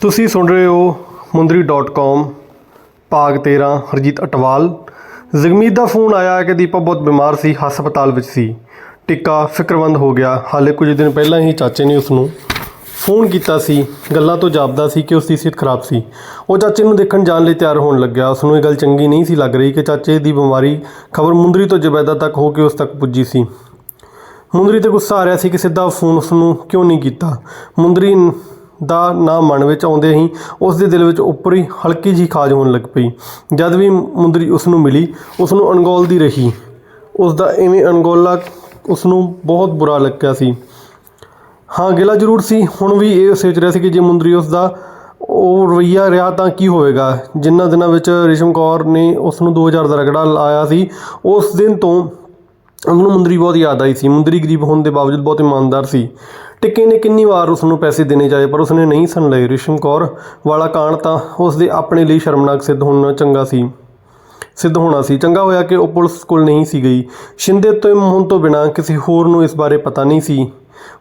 ਤੁਸੀਂ ਸੁਣ ਰਹੇ ਹੋ ਮੁੰਦਰੀ.com ਭਾਗ 13 ਹਰਜੀਤ ਅਟਵਾਲ। ਜ਼ਗਮੀਤ ਦਾ ਫੋਨ ਆਇਆ ਕਿ ਦੀਪਾ ਬਹੁਤ ਬਿਮਾਰ ਸੀ, ਹਸਪਤਾਲ ਵਿੱਚ ਸੀ। ਟਿੱਕਾ ਫਿਕਰਮੰਦ ਹੋ ਗਿਆ। ਹਾਲੇ ਕੁਝ ਦਿਨ ਪਹਿਲਾਂ ਹੀ ਚਾਚੇ ਨੇ ਉਸ ਨੂੰ ਫੋਨ ਕੀਤਾ ਸੀ। ਗੱਲਾਂ ਤੋਂ ਜਾਪਦਾ ਸੀ ਕਿ ਉਸ ਦੀ ਸਿਹਤ ਖਰਾਬ ਸੀ। ਉਹ ਚਾਚੇ ਨੂੰ ਦੇਖਣ ਜਾਣ ਲਈ ਤਿਆਰ ਹੋਣ ਲੱਗਿਆ। ਉਸ ਨੂੰ ਇਹ ਗੱਲ ਚੰਗੀ ਨਹੀਂ ਸੀ ਲੱਗ ਰਹੀ ਕਿ ਚਾਚੇ ਦੀ ਬਿਮਾਰੀ ਖਬਰ ਮੁੰਦਰੀ ਤੋਂ ਜਬੈਦਾ ਤੱਕ ਹੋ ਕੇ ਉਸ ਤੱਕ ਪੁੱਜੀ ਸੀ। ਮੁੰਦਰੀ ਤੇ ਗੁੱਸਾ ਆ ਰਿਹਾ ਸੀ ਕਿ ਸਿੱਧਾ ਫੋਨ ਉਸ ਨੂੰ ਕਿਉਂ ਨਹੀਂ ਕੀਤਾ? ਮੁੰਦਰੀ ਦਾ ਨਾਂ ਮਨ ਵਿੱਚ ਆਉਂਦੇ ਹੀ ਉਸ ਦੇ ਦਿਲ ਵਿੱਚ ਉੱਪਰ ਹੀ ਹਲਕੀ ਜਿਹੀ ਖਾਜ ਹੋਣ ਲੱਗ ਪਈ। ਜਦ ਵੀ ਮੁੰਦਰੀ ਉਸ ਨੂੰ ਮਿਲੀ ਉਸ ਨੂੰ ਅਣਗੌਲਦੀ ਰਹੀ। ਉਸ ਦਾ ਐਵੇਂ ਅਣਗੌਲਾ ਉਸ ਨੂੰ ਬਹੁਤ ਬੁਰਾ ਲੱਗਿਆ ਸੀ। ਹਾਂ, ਗਿਲਾ ਜ਼ਰੂਰ ਸੀ। ਹੁਣ ਵੀ ਇਹ ਸੋਚ ਰਿਹਾ ਸੀ ਕਿ ਜੇ ਮੁੰਦਰੀ ਉਸ ਦਾ ਉਹ ਰਵਈਆ ਰਿਹਾ ਤਾਂ ਕੀ ਹੋਵੇਗਾ? ਜਿੰਨਾਂ ਦਿਨਾਂ ਵਿੱਚ ਰਿਸ਼ਮ ਕੌਰ ਨੇ ਉਸ ਨੂੰ 2000 ਦਾ ਰਗੜਾ ਲਾਇਆ ਸੀ, ਉਸ ਦਿਨ ਤੋਂ ਉਹਨੂੰ ਮੁੰਦਰੀ ਬਹੁਤ ਯਾਦ ਆਈ ਸੀ। ਮੁੰਦਰੀ ਗਰੀਬ ਹੋਣ ਦੇ ਬਾਵਜੂਦ ਬਹੁਤ ਇਮਾਨਦਾਰ ਸੀ। ਟਿੱਕੇ ਨੇ ਕਿੰਨੀ ਵਾਰ ਉਸ ਨੂੰ ਪੈਸੇ ਦੇਣੇ ਚਾਹੇ ਪਰ ਉਸਨੇ ਨਹੀਂ ਸੁਣ ਲਏ। ਰਿਸ਼ਮ ਕੌਰ ਵਾਲਾ ਕਾਂਡ ਤਾਂ ਉਸ ਦੇ ਆਪਣੇ ਲਈ ਸ਼ਰਮਨਾਕ ਸਿੱਧ ਹੋਣਾ, ਚੰਗਾ ਸੀ, ਸਿੱਧ ਹੋਣਾ ਸੀ। ਚੰਗਾ ਹੋਇਆ ਕਿ ਉਹ ਪੁਲਿਸ ਕੋਲ ਨਹੀਂ ਸੀ ਗਈ। ਸ਼ਿੰਦੇ ਤੋਂ ਹੁਣ ਤੋਂ ਬਿਨਾਂ ਕਿਸੇ ਹੋਰ ਨੂੰ ਇਸ ਬਾਰੇ ਪਤਾ ਨਹੀਂ ਸੀ।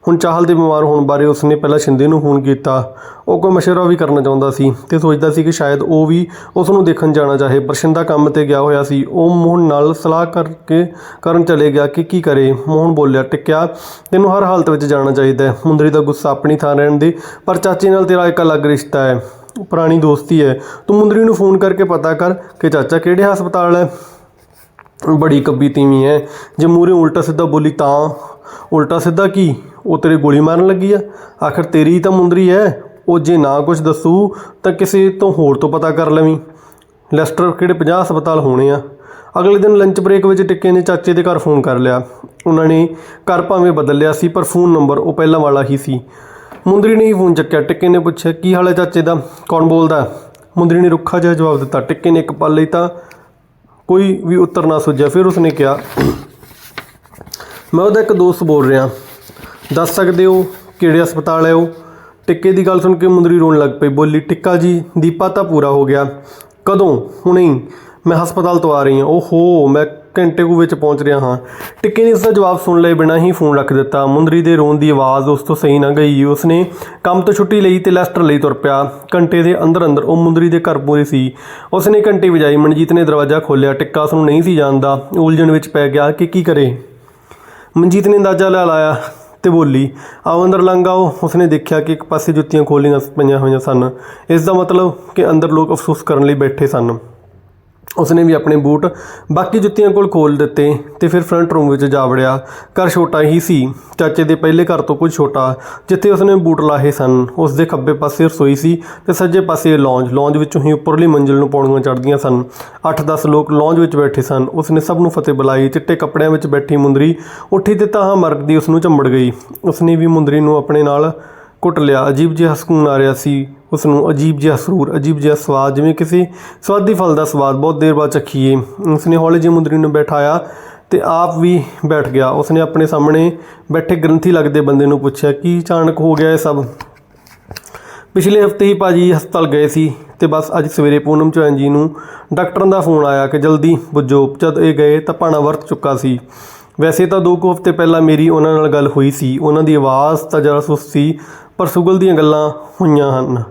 ਹੁਣ ਚਾਹਲ ਦੇ ਬਿਮਾਰ ਹੋਣ ਬਾਰੇ ਉਸਨੇ ਪਹਿਲਾਂ ਸ਼ਿੰਦੇ ਨੂੰ ਫੋਨ ਕੀਤਾ। ਉਹ ਕੋਈ ਮਸ਼ਵਰਾ ਵੀ ਕਰਨਾ ਚਾਹੁੰਦਾ ਸੀ ਤੇ ਸੋਚਦਾ ਸੀ ਕਿ ਸ਼ਾਇਦ ਉਹ ਵੀ ਉਸ ਨੂੰ ਦੇਖਣ ਜਾਣਾ ਚਾਹੇ, ਪਰ ਸ਼ਿੰਦਾ ਕੰਮ ਤੇ ਗਿਆ ਹੋਇਆ ਸੀ। ਉਹ ਮੋਹਨ ਨਾਲ ਸਲਾਹ ਕਰਕੇ ਕਰਨ ਚਲੇ ਗਿਆ ਕਿ ਕੀ ਕਰੇ। ਮੋਹਨ ਬੋਲਿਆ, ਟਿਕਿਆ, ਤੈਨੂੰ ਹਰ ਹਾਲਤ ਵਿੱਚ ਜਾਣਾ ਚਾਹੀਦਾ ਹੈ। ਮੁੰਦਰੀ ਦਾ ਗੁੱਸਾ ਆਪਣੀ ਥਾਂ ਰਹਿਣ ਦੇ, ਪਰ ਚਾਚੇ ਨਾਲ ਤੇਰਾ ਇੱਕ ਅਲੱਗ ਰਿਸ਼ਤਾ ਹੈ। ਪੁਰਾਣੀ ਦੋਸਤੀ ਹੈ। ਤੂੰ ਮੁੰਦਰੀ ਨੂੰ ਫੋਨ ਕਰਕੇ ਪਤਾ ਕਰ ਕਿ ਚਾਚਾ ਕਿਹੜੇ ਹਸਪਤਾਲ ਹੈ। ਬੜੀ ਕੱਬੀ ਤੀਵੀਂ ਹੈ। ਜੇ ਮੂਰੇ ਉਲਟਾ ਸਿੱਧਾ ਬੋਲੀ ਤਾਂ ਉਲਟਾ ਸਿੱਧਾ ਕੀ? ਉਹ ਤੇਰੇ ਗੋਲੀ ਮਾਰਨ ਲੱਗੀ ਆ? ਆਖਰ ਤੇਰੀ ਤਾਂ ਮੁੰਦਰੀ ਹੈ ਉਹ ਜੇ ਨਾ ਕੁਝ ਦੱਸੂ, ਤਾਂ ਕਿਸੇ ਤੋਂ ਹੋਰ ਤੋਂ ਪਤਾ ਕਰ ਲਵੀਂ। ਲੈਸਟਰ ਕਿਹੜੇ 50 ਹਸਪਤਾਲ ਹੋਣੇ ਆ। ਅਗਲੇ ਦਿਨ ਲੰਚ ਬ੍ਰੇਕ ਵਿੱਚ ਟਿੱਕੇ ਨੇ ਚਾਚੇ ਦੇ ਘਰ ਫੋਨ ਕਰ ਲਿਆ। ਉਹਨਾਂ ਨੇ ਘਰ ਭਾਵੇਂ ਬਦਲ ਲਿਆ ਸੀ, ਪਰ ਫੋਨ ਨੰਬਰ ਉਹ ਪਹਿਲਾਂ ਵਾਲਾ ਹੀ ਸੀ। ਮੁੰਦਰੀ ਨੇ ਹੀ ਫੋਨ ਚੱਕਿਆ। ਟਿੱਕੇ ਨੇ ਪੁੱਛਿਆ, ਕੀ ਹਾਲ ਹੈ ਚਾਚੇ ਦਾ? ਕੌਣ ਬੋਲਦਾ? ਮੁੰਦਰੀ ਨੇ ਰੁੱਖਾ ਜਿਹਾ ਜਵਾਬ ਦਿੱਤਾ, ਟਿੱਕੇ ਨੇ ਇੱਕ ਪਲ ਲਈ ਤਾਂ ਕੋਈ ਵੀ ਉੱਤਰ ਨਾ ਸੁਝਿਆ। ਫਿਰ ਉਸਨੇ ਕਿਹਾ ਮੈਂ ਉਹਦਾ ਇੱਕ ਦੋਸਤ ਬੋਲ ਰਿਹਾ। ਦੱਸ ਸਕਦੇ ਹੋ ਕਿਹੜੇ ਹਸਪਤਾਲ ਹੈ ਉਹ? ਟਿੱਕੇ ਦੀ ਗੱਲ ਸੁਣ ਕੇ ਮੁੰਦਰੀ ਰੋਣ ਲੱਗ ਪਈ। ਬੋਲੀ, ਟਿੱਕਾ ਜੀ, ਦੀਪਾ ਤਾਂ ਪੂਰਾ ਹੋ ਗਿਆ। ਕਦੋਂ? ਹੁਣੇ ਮੈਂ ਹਸਪਤਾਲ ਤੋਂ ਆ ਰਹੀ ਹਾਂ। ਓਹੋ, ਮੈਂ ਘੰਟੇ ਕੁ ਵਿੱਚ ਪਹੁੰਚ ਰਿਹਾ ਹਾਂ। ਟਿੱਕੇ ਨੇ ਇਸ ਦਾ ਜਵਾਬ ਸੁਣ ਲਏ, ਬਿਨਾਂ ਹੀ ਫੋਨ ਰੱਖ ਦਿੱਤਾ। ਮੁੰਦਰੀ ਦੇ ਰੋਣ ਦੀ ਆਵਾਜ਼ ਉਸ ਤੋਂ ਸਹੀ ਨਾ ਗਈ। ਉਸਨੇ ਕੰਮ ਤੋਂ ਛੁੱਟੀ ਲਈ ਤੇ ਲੈਸਟਰ ਲਈ ਤੁਰ ਪਿਆ। ਘੰਟੇ ਦੇ ਅੰਦਰ ਅੰਦਰ ਉਹ ਮੁੰਦਰੀ ਦੇ ਘਰ ਪੂਰੇ ਸੀ। ਉਸਨੇ ਘੰਟੇ ਵਜਾਈ। ਮਨਜੀਤ ਨੇ ਦਰਵਾਜ਼ਾ ਖੋਲ੍ਹਿਆ। ਟਿੱਕਾ ਉਸ ਨੂੰ ਨਹੀਂ ਸੀ ਜਾਣਦਾ। ਉਲਝਣ ਵਿੱਚ ਪੈ ਗਿਆ ਕਿ ਕੀ ਕਰੇ। ਮਨਜੀਤ ਨੇ ਅੰਦਾਜ਼ਾ ਲਾ ਲਾਇਆ ਤੇ ਬੋਲੀ, ਆਓ ਅੰਦਰ ਲੰਘ ਆਓ। ਉਸਨੇ ਦੇਖਿਆ ਕਿ ਇੱਕ ਪਾਸੇ ਜੁੱਤੀਆਂ ਖੋਲੀਆਂ ਪਈਆਂ ਹੋਈਆਂ ਸਨ। ਇਸ ਦਾ ਮਤਲਬ ਕਿ ਅੰਦਰ ਲੋਕ ਅਫਸੋਸ ਕਰਨ ਲਈ ਬੈਠੇ ਸਨ। ਉਸਨੇ ਵੀ ਆਪਣੇ ਬੂਟ ਬਾਕੀ ਜੁੱਤੀਆਂ ਕੋਲ ਖੋਲ ਦਿੱਤੇ ਤੇ ਫਿਰ ਫਰੰਟ ਰੂਮ ਵਿੱਚ ਜਾ ਵੜਿਆ। ਘਰ ਛੋਟਾ ਹੀ ਸੀ। ਚਾਚੇ ਦੇ ਪਹਿਲੇ ਘਰ ਤੋਂ ਕੁਝ ਛੋਟਾ, ਜਿੱਥੇ ਉਸਨੇ ਬੂਟ ਲਾਹੇ ਸਨ। ਉਸ ਦੇ ਖੱਬੇ ਪਾਸੇ ਰਸੋਈ ਸੀ ਤੇ ਸੱਜੇ ਪਾਸੇ ਲੌਂਜ ਲੌਂਜ ਵਿੱਚੋਂ ਹੀ ਉੱਪਰਲੀ ਮੰਜ਼ਿਲ ਨੂੰ ਪੌੜੀਆਂ ਚੜ੍ਹਦੀਆਂ ਸਨ। 8-10 ਲੋਕ ਲੌਂਜ ਵਿੱਚ ਬੈਠੇ ਸਨ। ਉਸਨੇ ਸਭ ਨੂੰ ਫਤਿਹ ਬੁਲਾਈ। ਚਿੱਟੇ ਕੱਪੜਿਆਂ ਵਿੱਚ ਬੈਠੀ ਮੁੰਦਰੀ ਉੱਠੀ ਤੇ ਤਾਂ ਮਰਦੀ ਉਸ ਨੂੰ ਚੰਬੜ ਗਈ। ਉਸਨੇ ਵੀ ਮੁੰਦਰੀ ਨੂੰ ਆਪਣੇ ਨਾਲ ਕੁੱਟ ਲਿਆ। ਅਜੀਬ ਜਿਹਾ ਸਕੂਨ ਆ ਰਿਹਾ ਸੀ। ਉਸ ਨੂੰ ਅਜੀਬ ਜਿਹਾ ਸਰੂਰ, ਅਜੀਬ ਜਿਹਾ ਸਵਾਦ, ਜਿਵੇਂ ਕਿਸੇ ਸਵਾਦੀ ਫਲ ਦਾ ਸਵਾਦ। ਬਹੁਤ ਦੇਰ ਬਾਅਦ ਚੱਖੀਏ। ਉਸਨੇ ਹੌਲੀ ਜਿਹੀ ਮੁੰਦਰੀ ਨੂੰ ਬਿਠਾਇਆ ਤੇ ਆਪ ਵੀ ਬੈਠ ਗਿਆ। ਉਸਨੇ ਆਪਣੇ ਸਾਹਮਣੇ ਬੈਠੇ ਗ੍ਰੰਥੀ ਲੱਗਦੇ ਬੰਦੇ ਨੂੰ ਪੁੱਛਿਆ, ਕੀ ਅਚਾਨਕ ਹੋ ਗਿਆ ਇਹ ਸਭ? ਪਿਛਲੇ ਹਫ਼ਤੇ ਹੀ ਭਾਜੀ ਹਸਪਤਾਲ ਗਏ ਸੀ ਤੇ ਬਸ ਅੱਜ ਸਵੇਰੇ ਪੂਨਮ ਚੌਹਾਨ ਜੀ ਨੂੰ ਡਾਕਟਰਾਂ ਦਾ ਫੋਨ ਆਇਆ ਕਿ ਜਲਦੀ ਪੁੱਜੋ। ਜਦ ਇਹ ਗਏ ਤਾਂ ਭਾਣਾ ਵਰਤ ਚੁੱਕਾ ਸੀ। ਵੈਸੇ ਤਾਂ ਦੋ ਕੁ ਹਫ਼ਤੇ ਪਹਿਲਾਂ ਮੇਰੀ ਉਹਨਾਂ ਨਾਲ ਗੱਲ ਹੋਈ ਸੀ। ਉਹਨਾਂ ਦੀ ਆਵਾਜ਼ ਤਾਂ ਜਰਾ ਸੁਸਤ ਸੀ ਪਰ ਸੁਗਲ ਦੀਆਂ ਗੱਲਾਂ ਹੋਈਆਂ ਹਨ।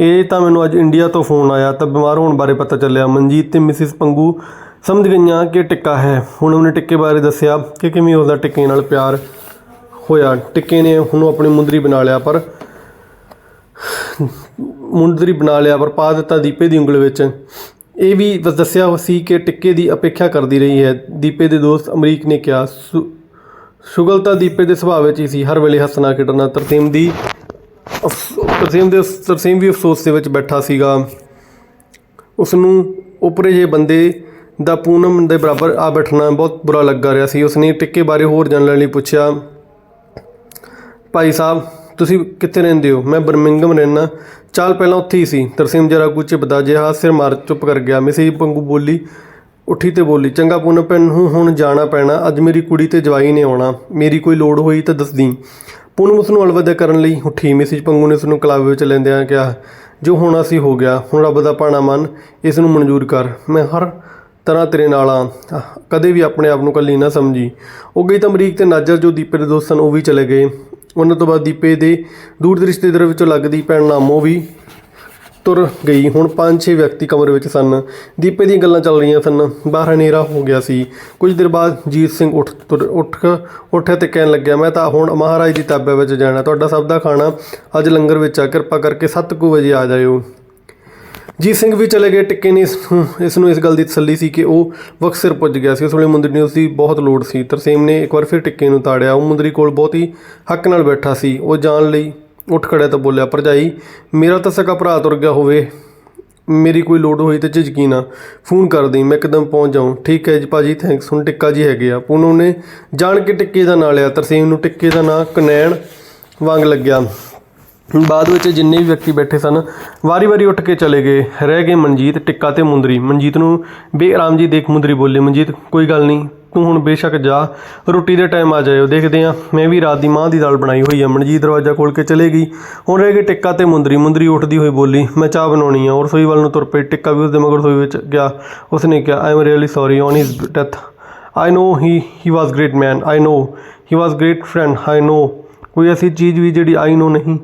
ਇਹ ਤਾਂ ਮੈਨੂੰ ਅੱਜ ਇੰਡੀਆ ਤੋਂ ਫੋਨ ਆਇਆ, ਤਾਂ ਬਿਮਾਰ ਹੋਣ ਬਾਰੇ ਪਤਾ ਚੱਲਿਆ। ਮਨਜੀਤ ਤੇ ਮਿਸਿਸ ਪੰਗੂ ਸਮਝ ਗਈਆਂ ਕਿ ਟਿੱਕਾ ਹੈ। ਹੁਣ ਉਹਨੇ ਟਿੱਕੇ ਬਾਰੇ ਦੱਸਿਆ ਕਿ ਕਿਵੇਂ ਉਹਦਾ ਟਿੱਕੇ ਨਾਲ ਪਿਆਰ ਹੋਇਆ। ਟਿੱਕੇ ਨੇ ਉਹਨੂੰ ਆਪਣੀ ਮੁੰਦਰੀ ਬਣਾ ਲਿਆ, ਪਰ ਮੁੰਦਰੀ ਬਣਾ ਲਿਆ, ਪਰ ਪਾ ਦਿੱਤਾ ਦੀਪੇ ਦੀ ਉਂਗਲ ਵਿੱਚ। ਇਹ ਵੀ ਦੱਸਿਆ ਸੀ ਕਿ ਟਿੱਕੇ ਦੀ ਅਪੇਖਿਆ ਕਰਦੀ ਰਹੀ ਹੈ। ਦੀਪੇ ਦੇ ਦੋਸਤ ਅਮਰੀਕ ਨੇ ਕਿਹਾ, ਸੁ- ਸ਼ੁਗਲ ਤਾਂ ਦੀਪੇ ਦੇ ਸੁਭਾਅ ਵਿੱਚ ਹੀ ਸੀ। ਹਰ ਵੇਲੇ ਹੱਸਣਾ, ਖੇਡਣਾ, ਤਰਤੀਮ ਦੀ ਤਰਸੀਮ ਦੇ ਤਰਸੀਮ ਵੀ ਅਫਸੋਸ ਦੇ ਵਿੱਚ ਬੈਠਾ ਸੀਗਾ। ਉਸ ਨੂੰ ਉਪਰੇ ਜੇ ਬੰਦੇ ਦਾ ਪੂਨਮ ਦੇ ਬਰਾਬਰ ਆ ਬੈਠਣਾ ਬਹੁਤ ਬੁਰਾ ਲੱਗਾ ਰਿਹਾ ਸੀ। ਉਸਨੇ ਟਿੱਕੇ ਬਾਰੇ ਹੋਰ ਜਾਣਨ ਲਈ ਪੁੱਛਿਆ, ਭਾਈ ਸਾਹਿਬ, ਤੁਸੀਂ ਕਿੱਥੇ ਰਹਿੰਦੇ ਹੋ? ਮੈਂ ਬਰਮਿੰਗਮ ਰਹਿਣਾ ਚਾਲ ਪਹਿਲਾਂ ਉੱਥੇ ਹੀ ਸੀ। ਤਰਸੀਮ ਜਰਾ ਕੁਝ ਬਦਾ ਜਿਹਾ ਸਿਰ ਮਾਰ ਚੁੱਪ ਕਰ ਗਿਆ। ਮਿਸੀ ਪੰਗੂ ਬੋਲੀ, ਉੱਠੀ ਤੇ ਬੋਲੀ, ਚੰਗਾ ਪੂਨਮ ਭੈਣ ਨੂੰ ਹੁਣ ਜਾਣਾ ਪੈਣਾ। ਅੱਜ ਮੇਰੀ ਕੁੜੀ ਤੇ ਜਵਾਈ ਨੇ ਆਉਣਾ। ਮੇਰੀ ਕੋਈ ਲੋੜ ਹੋਈ ਤਾਂ ਦੱਸਦੀ ਪੂਨਮ ਉਸ ਨੂੰ ਅਲਵਿਦਾ ਕਰਨ ਲਈ ਉੱਠੀ ਮਿਸਿਜ ਪੰਗੂ ਨੇ ਉਸ ਨੂੰ ਕਲਾਵੇ ਵਿੱਚ ਲੈਂਦਿਆਂ ਕਿਹਾ, ਜੋ ਹੋਣਾ ਸੀ ਹੋ ਗਿਆ। ਹੁਣ ਰੱਬ ਦਾ ਭਾਣਾ ਮੰਨ, ਇਸ ਨੂੰ ਮਨਜ਼ੂਰ ਕਰ। ਮੈਂ ਹਰ ਤਰ੍ਹਾਂ ਤੇਰੇ ਨਾਲ ਆ। ਕਦੇ ਵੀ ਆਪਣੇ ਆਪ ਨੂੰ ਕੱਲੀ ਨਾ ਸਮਝੀ। ਉਹ ਗਈ ਤਾਂ ਅਮਰੀਕ ਤੇ ਨਾਜਰ, ਜੋ ਦੀਪੇ ਦੇ ਦੋਸਤ ਸਨ, ਉਹ ਵੀ ਚਲੇ ਗਏ। ਉਹਨਾਂ ਤੋਂ ਬਾਅਦ ਦੀਪੇ ਦੇ ਦੂਰ ਦੇ ਰਿਸ਼ਤੇਦਾਰਾਂ ਵਿੱਚੋਂ ਲੱਗਦੀ ਭੈਣ ਨਾਮੋ ਵੀ ਤੁਰ ਗਈ। ਹੁਣ ਪੰਜ ਛੇ ਵਿਅਕਤੀ ਕਮਰੇ ਵਿੱਚ ਸਨ। ਦੀਪੇ ਦੀਆਂ ਗੱਲਾਂ ਚੱਲ ਰਹੀਆਂ ਸਨ। ਬਾਹਰ ਹਨੇਰਾ ਹੋ ਗਿਆ ਸੀ। ਕੁਝ ਦੇਰ ਬਾਅਦ ਜੀਤ ਸਿੰਘ ਉੱਠ ਤੁਰ ਉੱਠ ਉੱਠਿਆ ਤੇ ਕਹਿਣ ਲੱਗਿਆ, ਮੈਂ ਤਾਂ ਹੁਣ ਮਹਾਰਾਜ ਦੀ ਤਾਬੇ ਵਿੱਚ ਜਾਣਾ। ਤੁਹਾਡਾ ਸਭ ਦਾ ਖਾਣਾ ਅੱਜ ਲੰਗਰ ਵਿੱਚ ਆ। ਕਿਰਪਾ ਕਰਕੇ 7:00 ਵਜੇ ਆ ਜਾਇਓ। ਜੀਤ ਸਿੰਘ ਵੀ ਚਲੇ ਗਏ। ਟਿੱਕੇ ਨੇ ਇਸ ਨੂੰ ਇਸ ਨੂੰ ਇਸ ਗੱਲ ਦੀ ਤਸੱਲੀ ਸੀ ਕਿ ਉਹ ਵਕਤ ਸਿਰ ਪੁੱਜ ਗਿਆ ਸੀ। ਉਸ ਵੇਲੇ ਮੁੰਦਰੀ ਨੂੰ ਉਸ ਦੀ ਬਹੁਤ ਲੋੜ ਸੀ। ਤਰਸੇਮ ਨੇ ਇੱਕ ਵਾਰ ਫਿਰ ਟਿੱਕੇ ਨੂੰ ਤਾੜਿਆ। ਉਹ ਮੁੰਦਰੀ ਕੋਲ ਬਹੁਤ ਹੀ ਹੱਕ ਨਾਲ ਬੈਠਾ ਸੀ। ਉਹ ਜਾਣ ਲਈ ਉੱਠ ਖੜਿਆ ਤਾਂ ਬੋਲਿਆ, ਭਰਜਾਈ, ਮੇਰਾ ਤਾਂ ਸਕਾ ਭਰਾ ਤੁਰ ਗਿਆ ਹੋਵੇ। ਮੇਰੀ ਕੋਈ ਲੋੜ ਹੋਈ ਤੇ ਝਿਜਕੀ ਨਾ। ਫੋਨ ਕਰ ਦੇਈਂ, ਮੈਂ ਇੱਕਦਮ ਪਹੁੰਚ ਜਾਊਂ। ਠੀਕ ਹੈ ਜੀ ਭਾਜੀ ਥੈਂਕਸ ਹੁਣ ਟਿੱਕਾ ਜੀ ਹੈਗੇ ਆ। ਪੂਨਮ ਨੇ ਜਾਣ ਕੇ ਟਿੱਕੇ ਦਾ ਨਾਂ ਲਿਆ, ਤਰਸੇਮ ਨੂੰ ਟਿੱਕੇ ਦਾ ਨਾਂ ਕਨੈਣ ਵਾਂਗ ਲੱਗਿਆ। ਬਾਅਦ ਵਿੱਚ ਜਿੰਨੇ ਵੀ ਵਿਅਕਤੀ ਬੈਠੇ ਸਨ, ਵਾਰੀ-ਵਾਰੀ ਉੱਠ ਕੇ ਚਲੇ ਗਏ। ਰਹਿ ਗਏ ਮਨਜੀਤ, ਟਿੱਕਾ ਤੇ ਮੁੰਦਰੀ। ਮਨਜੀਤ ਨੂੰ ਬੇਆਰਾਮ ਜੀ, ਦੇਖ ਮੁੰਦਰੀ ਬੋਲੇ। ਮਨਜੀਤ, ਕੋਈ ਗੱਲ ਨਹੀਂ। ਤੂੰ ਹੁਣ ਬੇਸ਼ੱਕ ਜਾ, ਰੋਟੀ ਦੇ ਟਾਈਮ ਆ ਜਾਇਓ, ਦੇਖਦੇ ਆ ਮੈਂ ਵੀ ਰਾਤ ਦੀ ਮਾਂ ਦੀ ਦਾਲ ਬਣਾਈ ਹੋਈ ਆ, ਮਨਜੀਤ ਦਰਵਾਜ਼ਾ ਖੋਲ ਕੇ ਚਲੇ ਗਈ। ਹੁਣ ਰਹਿ ਗਏ ਟਿੱਕਾ ਤੇ ਮੁੰਦਰੀ ਮੁੰਦਰੀ ਉੱਠਦੀ ਹੋਈ ਬੋਲੀ, ਮੈਂ ਚਾਹ ਬਣਾਉਣੀ ਆ। ਔਰ ਰਸੋਈ ਵੱਲ ਨੂੰ ਤੁਰ ਪਈ ਟਿੱਕਾ ਵੀ ਉਸਦੇ ਮਗਰ ਰਸੋਈ ਵਿੱਚ ਗਿਆ। ਉਸਨੇ ਕਿਹਾ I am really sorry on his death I know he he was great man I know he was great friend I know ਕੋਈ ਐਸੀ ਚੀਜ਼ ਵੀ ਜਿਹੜੀ ਆਈ ਨੋ ਨਹੀਂ।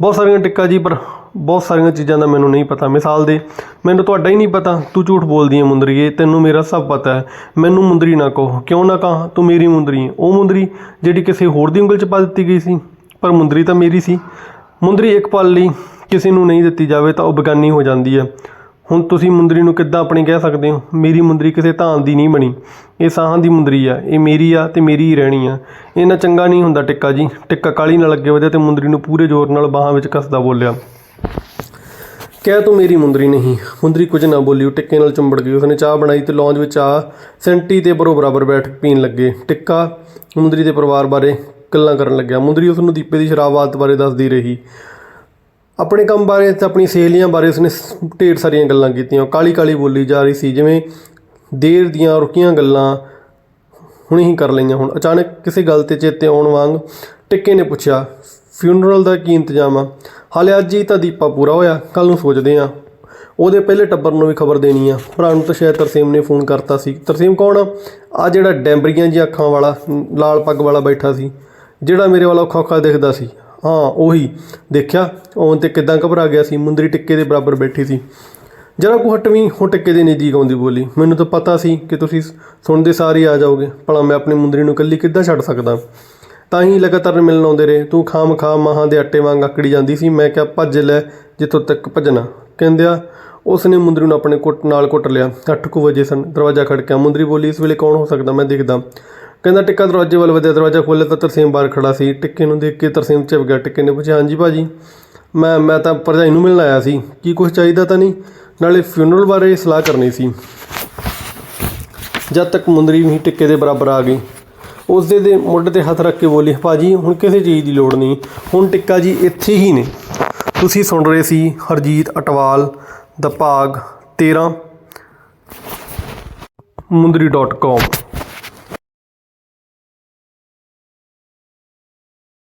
ਬਹੁਤ ਸਾਰੀਆਂ ਟਿੱਕਾ ਜੀ ਪਰ ਬਹੁਤ ਸਾਰੀਆਂ ਚੀਜ਼ਾਂ ਦਾ ਮੈਨੂੰ ਨਹੀਂ ਪਤਾ। ਮਿਸਾਲ ਦੇ, ਮੈਨੂੰ ਤੁਹਾਡਾ ਹੀ ਨਹੀਂ ਪਤਾ। ਤੂੰ ਝੂਠ ਬੋਲਦੀ ਹੈ ਮੁੰਦਰੀਏ ਤੈਨੂੰ ਮੇਰਾ ਸਭ ਪਤਾ ਹੈ। ਮੈਨੂੰ ਮੁੰਦਰੀ ਨਾ ਕਹੋ। ਕਿਉਂ ਨਾ ਕਹਾਂ? ਤੂੰ ਮੇਰੀ ਮੁੰਦਰੀ ਹੈ। ਉਹ ਮੁੰਦਰੀ ਜਿਹੜੀ ਕਿਸੇ ਹੋਰ ਦੀ ਉਂਗਲ 'ਚ ਪਾ ਦਿੱਤੀ ਗਈ ਸੀ, ਪਰ ਮੁੰਦਰੀ ਤਾਂ ਮੇਰੀ ਸੀ। ਮੁੰਦਰੀ ਇੱਕ ਪਲ ਲਈ ਕਿਸੇ ਨੂੰ ਨਹੀਂ ਦਿੱਤੀ ਜਾਵੇ ਤਾਂ ਉਹ ਬੇਗਾਨੀ ਹੋ ਜਾਂਦੀ ਹੈ। ਹੁਣ ਤੁਸੀਂ ਮੁੰਦਰੀ ਨੂੰ ਕਿੱਦਾਂ ਆਪਣੀ ਕਹਿ ਸਕਦੇ ਹੋ? ਮੇਰੀ ਮੁੰਦਰੀ ਕਿਸੇ ਧਾਨ ਦੀ ਨਹੀਂ ਬਣੀ। ਇਹ ਸਾਹਾਂ ਦੀ ਮੁੰਦਰੀ ਆ। ਇਹ ਮੇਰੀ ਆ ਤੇ ਮੇਰੀ ਹੀ ਰਹਿਣੀ ਆ। ਇਹਨਾਂ ਚੰਗਾ ਨਹੀਂ ਹੁੰਦਾ ਟਿੱਕਾ ਜੀ। ਟਿੱਕਾ ਕਾਲੀ ਨਾਲ ਲੱਗੇ ਉਹਦੇ ਤੇ ਮੁੰਦਰੀ ਨੂੰ ਪੂਰੇ ਜ਼ੋਰ ਨਾਲ ਬਾਹਾਂ ਵਿੱਚ ਕੱਸਦਾ ਬੋਲਿਆ। ਕਹਿ ਤੂੰ ਮੇਰੀ ਮੁੰਦਰੀ ਨਹੀਂ। ਮੁੰਦਰੀ ਕੁਝ ਨਾ ਬੋਲੀ ਉਹ ਟਿੱਕੇ ਨਾਲ ਚੁੰਬੜ ਗਈ। ਉਸਨੇ ਚਾਹ ਬਣਾਈ ਤੇ ਲੌਂਜ ਵਿੱਚ ਆ ਸੈਂਟੀ ਤੇ ਬਰੋ ਬਰਾਬਰ ਬੈਠ ਪੀਣ ਲੱਗੇ। ਟਿੱਕਾ ਮੁੰਦਰੀ ਦੇ ਪਰਿਵਾਰ ਬਾਰੇ ਗੱਲਾਂ ਕਰਨ ਲੱਗਿਆ। ਮੁੰਦਰੀ ਉਸ ਨੂੰ ਦੀਪੇ ਦੀ ਸ਼ਰਾਬ ਆਦਤ ਬਾਰੇ ਦੱਸਦੀ ਰਹੀ। ਆਪਣੇ ਕੰਮ ਬਾਰੇ ਤੇ ਆਪਣੀ ਸਹੇਲੀਆਂ ਬਾਰੇ ਉਸਨੇ ਢੇਰ ਸਾਰੀਆਂ ਗੱਲਾਂ ਕੀਤੀਆਂ। ਕਾਲੀ ਕਾਲੀ ਬੋਲੀ ਜਾ ਰਹੀ ਸੀ, ਜਿਵੇਂ ਦੇਰ ਦੀਆਂ ਰੁਕੀਆਂ ਗੱਲਾਂ ਹੁਣੇ ਹੀ ਕਰ ਲਈਆਂ ਹੁਣ। ਅਚਾਨਕ ਕਿਸੇ ਗੱਲ ਤੇ ਚੇਤੇ ਆਉਣ ਵਾਂਗ ਟਿੱਕੇ ਨੇ ਪੁੱਛਿਆ ਫਿਊਨਰਲ ਦਾ ਕੀ ਇੰਤਜ਼ਾਮ ਆ? ਹਾਲੇ ਅੱਜ ਹੀ ਤਾਂ ਦੀਪਾ ਪੂਰਾ ਹੋਇਆ ਕੱਲ ਨੂੰ ਸੋਚਦੇ ਆ ਉਹਦੇ ਪਹਿਲੇ ਟੱਬਰ ਨੂੰ ਵੀ ਖਬਰ ਦੇਣੀ ਆ। ਭਰਾ ਨੂੰ ਤਾਂ ਸ਼ਾਇਦ ਤਰਸੇਮ ਨੇ ਫੋਨ ਕਰਤਾ ਸੀ। ਤਰਸੇਮ ਕੌਣ ਆ? ਆ ਜਿਹੜਾ ਡੈਂਬਰੀਆਂ ਜੀ ਅੱਖਾਂ ਵਾਲਾ, ਲਾਲ ਪੱਗ ਵਾਲਾ ਬੈਠਾ ਸੀ, ਜਿਹੜਾ ਮੇਰੇ ਵਾਲਾ ਔਖਾ ਔਖਾ ਦਿਖਦਾ ਸੀ। ਹਾਂ, ਉਹੀ। ਦੇਖਿਆ? ਉਹ ਤੇ ਕਿਦਾਂ ਘਬਰਾ ਗਿਆ ਸੀ। ਮੁੰਦਰੀ ਟਿੱਕੇ ਦੇ ਬਰਾਬਰ ਬੈਠੀ ਸੀ। ਜਰਾ ਕੋ ਹਟਵੀਂ ਹੋ ਟਿੱਕੇ ਦੇ ਨਜ਼ਦੀਕ ਆਉਂਦੀ ਬੋਲੀ, ਮੈਨੂੰ ਤਾਂ ਪਤਾ ਸੀ ਕਿ ਤੁਸੀਂ ਸੁਣਦੇ ਸਾਰੇ ਹੀ ਆ ਜਾਓਗੇ। ਭਲਾ ਮੈਂ ਆਪਣੀ ਮੁੰਦਰੀ ਨੂੰ ਇਕੱਲੀ ਕਿੱਦਾਂ ਛੱਡ ਸਕਦਾ? ਤਾਂ ਹੀ ਲਗਾਤਾਰ ਮਿਲਣ ਆਉਂਦੇ ਰਹੇ। ਤੂੰ ਖਾਮ ਖਾ ਮਾਹਾਂ ਦੇ ਆਟੇ ਵਾਂਗ ਆਕੜੀ ਜਾਂਦੀ ਸੀ। ਮੈਂ ਕਿਹਾ, ਭੱਜ ਲੈ, ਜਿੱਥੋਂ ਤੱਕ ਭੱਜਣਾ। ਕਹਿੰਦਿਆ ਉਸ ਨੇ ਮੁੰਦਰੀ ਨੂੰ ਆਪਣੇ ਕੁੱਟ ਨਾਲ ਕੁੱਟ ਲਿਆ। ਅੱਠ ਕੁ ਵਜੇ ਸਨ। ਦਰਵਾਜ਼ਾ ਖੜਕਿਆ ਮੁੰਦਰੀ ਬੋਲੀ, ਇਸ ਵੇਲੇ ਕੌਣ ਹੋ ਸਕਦਾ? ਮੈਂ ਦੇਖਦਾ। ਕਹਿੰਦਾ, ਟਿੱਕਾ ਦਰਵਾਜ਼ੇ ਵੱਲ ਵਧਿਆ। ਦਰਵਾਜ਼ਾ ਖੋਲ੍ਹਿਆ ਤਾਂ ਤਰਸੇਮ ਬਾਹਰ ਖੜਾ ਸੀ। ਟਿੱਕੇ ਨੂੰ ਦੇਖ ਕੇ ਤਰਸੇਮ ਚਿਪ ਗਿਆ। ਟਿੱਕੇ ਨੇ ਪੁੱਛਿਆ, ਹਾਂਜੀ ਭਾਜੀ? ਮੈਂ ਮੈਂ ਤਾਂ ਭਰਜਾਈ ਨੂੰ ਮਿਲਣ ਆਇਆ ਸੀ। ਕੀ ਕੁਝ ਚਾਹੀਦਾ ਤਾਂ ਨਹੀਂ? ਨਾਲੇ ਫਿਊਨਰਲ ਬਾਰੇ ਸਲਾਹ ਕਰਨੀ ਸੀ। ਜਦ ਤੱਕ ਮੁੰਦਰੀ ਵੀ ਟਿੱਕੇ ਦੇ ਬਰਾਬਰ ਆ ਗਈ ਉਸਦੇ ਦੇ ਮੁੱਢ ਤੇ ਹੱਥ ਰੱਖ ਕੇ ਬੋਲੀ, ਭਾਜੀ, ਹੁਣ ਕਿਸੇ ਚੀਜ਼ ਦੀ ਲੋੜ ਨਹੀਂ। ਹੁਣ ਟਿੱਕਾ ਜੀ ਇੱਥੇ ਹੀ ਨੇ। ਤੁਸੀਂ ਸੁਣ ਰਹੇ ਸੀ ਹਰਜੀਤ ਅਟਵਾਲ ਦਾ ਭਾਗ 13 ਮੁੰਦਰੀ.com